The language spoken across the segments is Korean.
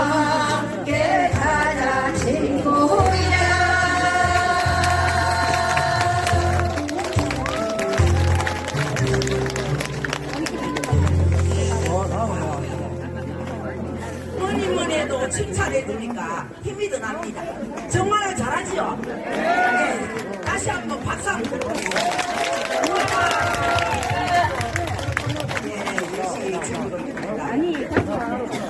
함께 가자 친구야 뭐니 뭐니 해도 칭찬해주니까 힘이 더 납니다 정말 잘하지요? 네. 다시 한번 박수 한번 부탁드립니다 네, 아니, 이따가.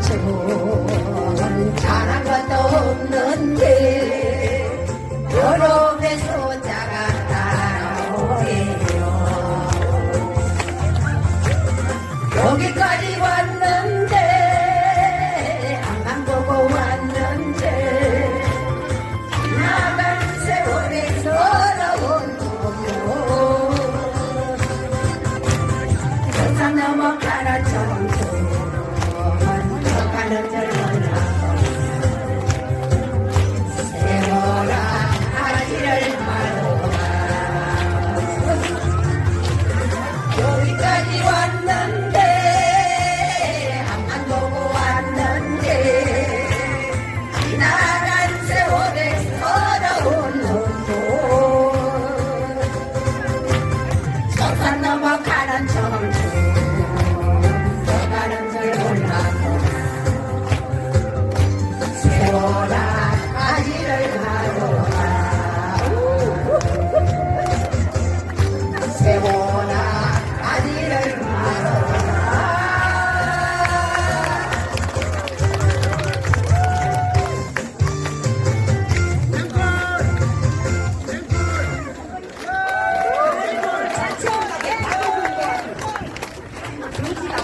정체는 자랑 것도 없는데 여러분의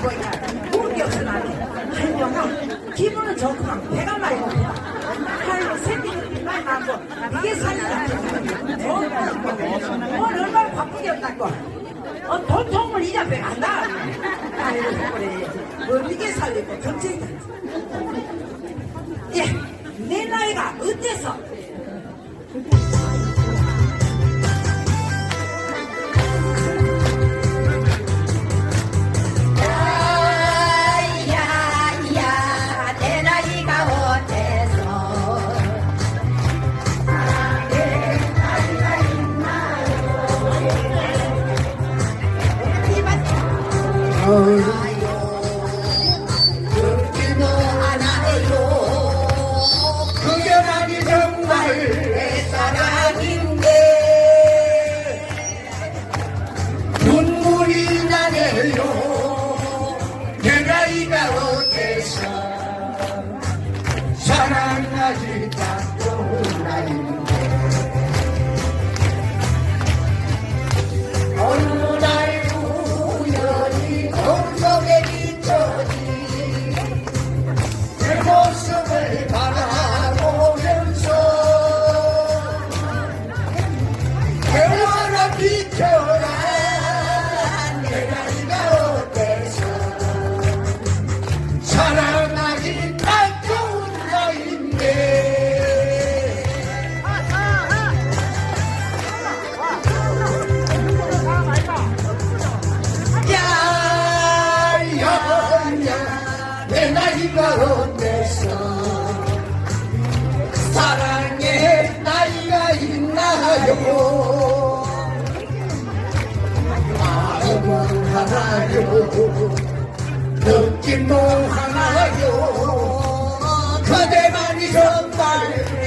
먹어야 좋은 게 없어 나는 살면은 기분은 좋구만 배가 많이 고프다. 살로 생기는 빛만 나고 이게 살이다 오늘 어, 얼마나 바쁘게 한다고. 어, 돈통을 이자 배가 안 아이고 그래 어떻게 뭐 살리고 경쟁이다 예내 나이가 어때서? 사랑하지 않고 나이. 하나요 느낌도 하나요. 그대만이 정말